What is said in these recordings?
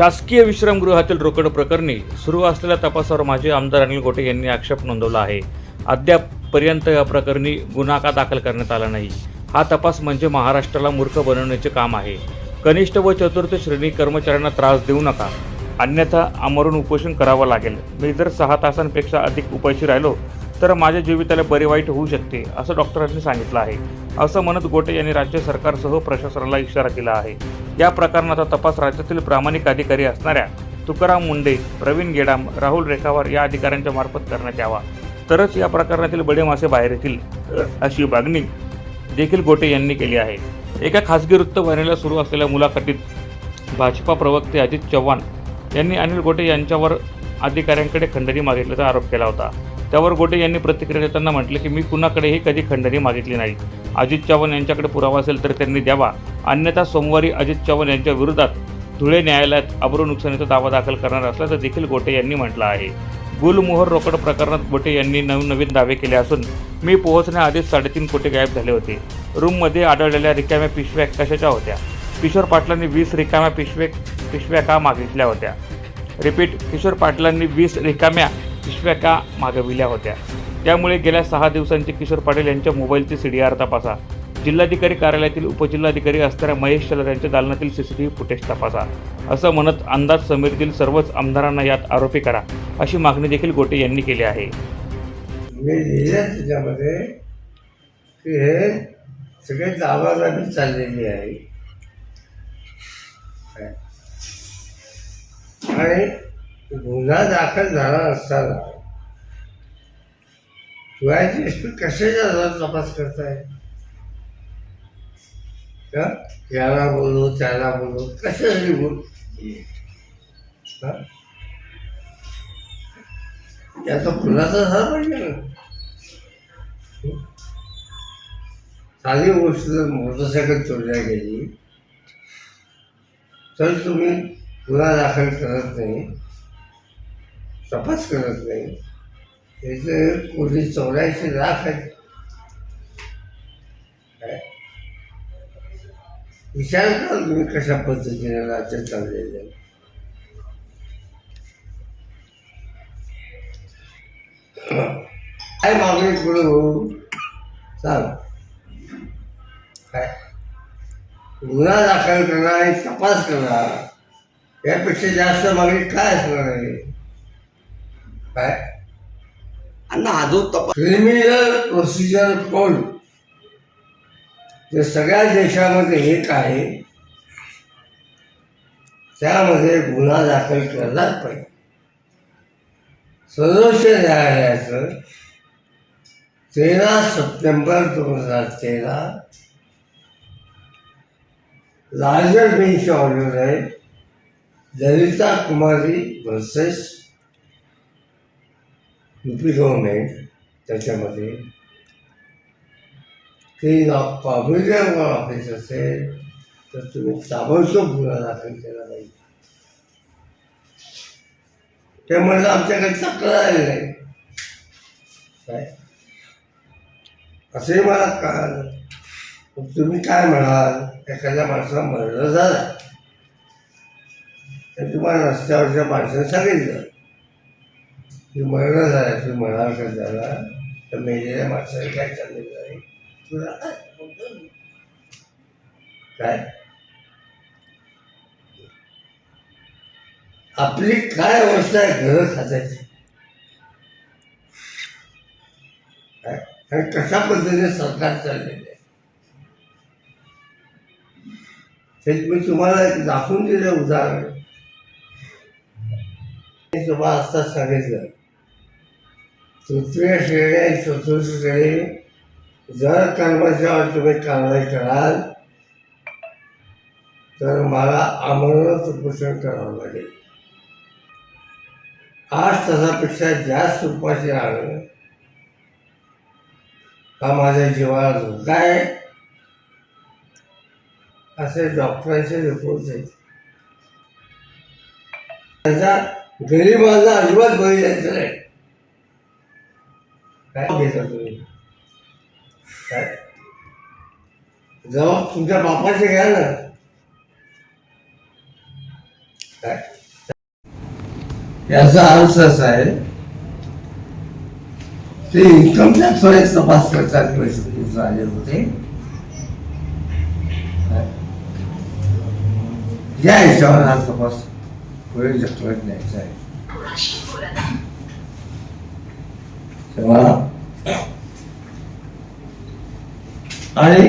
शासकीय विश्रामगृहातील रोकड प्रकरणी सुरू असलेल्या तपासावर माजी आमदार अनिल गोटे यांनी आक्षेप नोंदवला आहे. अद्यापपर्यंत या प्रकरणी गुन्हा का दाखल करण्यात आला नाही. हा तपास म्हणजे महाराष्ट्राला मूर्ख बनवण्याचे काम आहे. कनिष्ठ व चतुर्थ श्रेणी कर्मचाऱ्यांना त्रास देऊ नका. अन्यथा आमरून उपोषण करावं लागेल. मी जर सहा तासांपेक्षा अधिक उपाशी राहिलो तर माझ्या जीविताला बरे वाईट होऊ शकते असं डॉक्टरांनी सांगितलं आहे. असं म्हणत गोटे यांनी राज्य सरकारसह प्रशासनाला इशारा दिला आहे. या प्रकरणाचा तपास राज्यातील प्रामाणिक अधिकारी असणाऱ्या तुकाराम मुंडे प्रवीण गेडाम राहुल रेखावर या अधिकाऱ्यांच्या मार्फत करण्यात यावा. तरच या प्रकरणातील बडे मासे बाहेर येतील अशी मागणी देखील गोटे यांनी केली आहे. एका खासगी वृत्तवाहिनीला सुरू असलेल्या मुलाखतीत भाजपा प्रवक्ते अजित चव्हाण यांनी अनिल गोटे यांच्यावर अधिकाऱ्यांकडे खंडणी मागितल्याचा आरोप केला होता. त्यावर गोटे यांनी प्रतिक्रिया देताना म्हटले की मी कुणाकडेही कधी खंडणी मागितली नाही. अजित चव्हाण यांच्याकडे पुरावा असेल तर त्यांनी द्यावा. अन्यथा सोमवारी अजित चव्हाण यांच्या विरोधात धुळे न्यायालयात अब्रू नुकसानीचा दावा दाखल करणार असल्याचं देखील गोटे यांनी म्हटलं आहे. गुलमोहर रोकड प्रकरणात गोटे यांनी नवनवीन दावे केले असून मी पोहोचण्याआधीच साडेतीन कोटी गायब झाले होते. रूममध्ये आढळलेल्या रिकाम्या पिशव्या कशाच्या होत्या? किशोर पाटलांनी वीस रिकाम्या पिशवे पिशव्या का मागितल्या होत्या? रिपीट किशोर पाटलांनी वीस रिकाम्या पिशव्या का मागविल्या होत्या? त्यामुळे गेल्या सहा दिवसांचे किशोर पाटील यांच्या मोबाईलचे सी डी आर तपासा. जिल्हाधिकारी कार्यालयातील उपजिल्हाधिकारी असणाऱ्या महेश शलर यांच्या दालनातील C C T V footage तपासा. असं म्हणत अंदाज समितीतील सर्वच आमदारांना यात आरोपी करा अशी मागणी देखील गोटे यांनी केली आहे. मी लिहिलं त्याच्यामध्ये की हे सगळे दावादाबी चाललेली आहे. आणि गुन्हा दाखल झाला असताना शिवायची एस पी कशाच्या तपास करताय? याला बोलू त्याला बोलू कशासाठी बोलू? त्याचा फुलाचा खुलासा झाला पाहिजे ना. साधी गोष्ट जर मोटरसायकल चोरल्या गेली तर तुम्ही गुन्हा दाखल करत नाही. तपास करत नाही. याचे कोणी चौऱ्याऐंशी लाख आहेत. काय? विचार करा तुम्ही कशा पद्धतीने राज्य चाललेलं आहे. काय मागणी पुढे होऊ? सांग. काय? गुन्हा दाखल करणार आणि तपास करणार. यापेक्षा जास्त मागणी काय असणार आहे? काय? अण्णा हा जो तपास क्रिमिनल प्रोसिजर कोड जे सगळ्या देशामध्ये एक आहे. त्यामध्ये गुन्हा दाखल करलाच पाहिजे. सर्वोच्च न्यायालयाचं तेरा सप्टेंबर दोन हजार तेरा लार्जर बेंच ऑर्डर आहे. ललिता कुमारी वर्सेस रुपिस होऊ नये त्याच्यामध्ये ते पब्लिक ऑफिस असेल तर तुम्ही ताबडतोब गुन्हा दाखल केला पाहिजे ते म्हणलं आमच्याकडे तक्रार आली नाही काय? असंही मला कळालं. मग तुम्ही काय म्हणाल? एखाद्या माणसाला मर्डर झाला. तर तुम्हाला रस्त्यावरच्या माणसाने सांगितलं. तू मर्डर झाला तू म्हणाल का झाला? तर मेलेल्या माणसाला काय सांगितलं आहे तुला काय आपली काय अवस्था आहे? घर खात्याची काय? आणि कशा पद्धतीने सरकार चाललेलं आहे? हे मी तुम्हाला एक दाखवून दिलं उदाहरण. तुम्हाला असताच सांगितलं. तृतीय श्रेणी आणि चतुर्थ श्रेणी. जर कर्मचाऱ्यावर तुम्ही कारवाई कराल तर मला आमरण उपोषण करावं लागेल. आठ तासापेक्षा जास्त उपाशी राहणं हा माझ्या जीवाला धोका आहे. असे डॉक्टरांचे रिपोर्ट आहेत. त्याचा गरिबांना अजिबात बळी द्यायचं नाही. काय घेता तुम्ही काय? जबाब तुमच्या बापाचे घ्या ना. काय? याचा अर्थ असा आहे ते इन्कम टॅक्स टॅक्सवर तपास करतात पैसे आले होते. या हिशोबाने हा तपास पुढे ढकलत न्यायचा आहे. तेव्हा आणि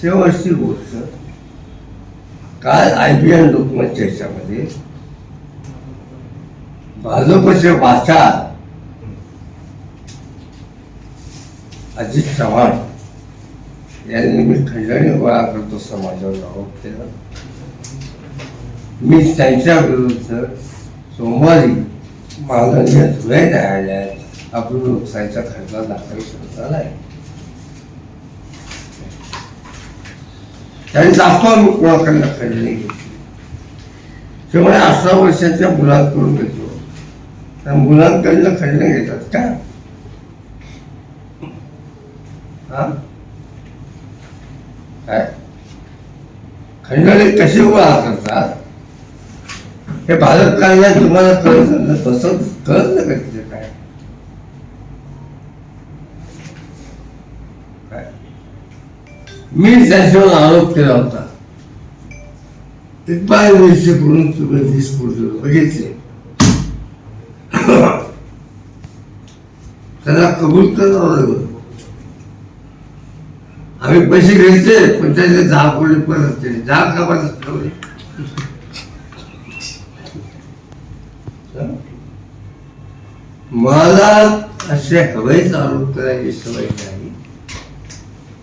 शेवटची गोष्ट काल आय पी एल लोकमत याच्यामध्ये भाजपचे वाचार अजित चव्हाण यांनी मी खंडणी गोळा करतो समाजावर आरोप केला. मी त्यांच्या विरुद्ध सोमवारी माननीय धुळे न्यायालयात आपली लोकशाहीचा खटला दाखल करणार आहे त्यांचा आपण मी कोणाकडनं नाही. घेतली त्यामुळे अठरा वर्षाच्या मुलांकडून घेतो. त्या मुलांकडनं खंडणी घेतात का? हा? काय? खंडणी कशी गोळा करतात? हे भारत काढण्यात तुम्हाला कळत ना तसं कळत नाही काय मी त्याच्यावर आरोप केला होता इक्बाल मिरचीकडून तुम्ही वीस कोटी बघितले त्याला कबूल करावं लागलं आम्ही पैसे घ्यायचे पण त्याचे दहा कोटी परत केले दहा का परत ठेवले मला असे हवेचा आरोप करायची सवय नाही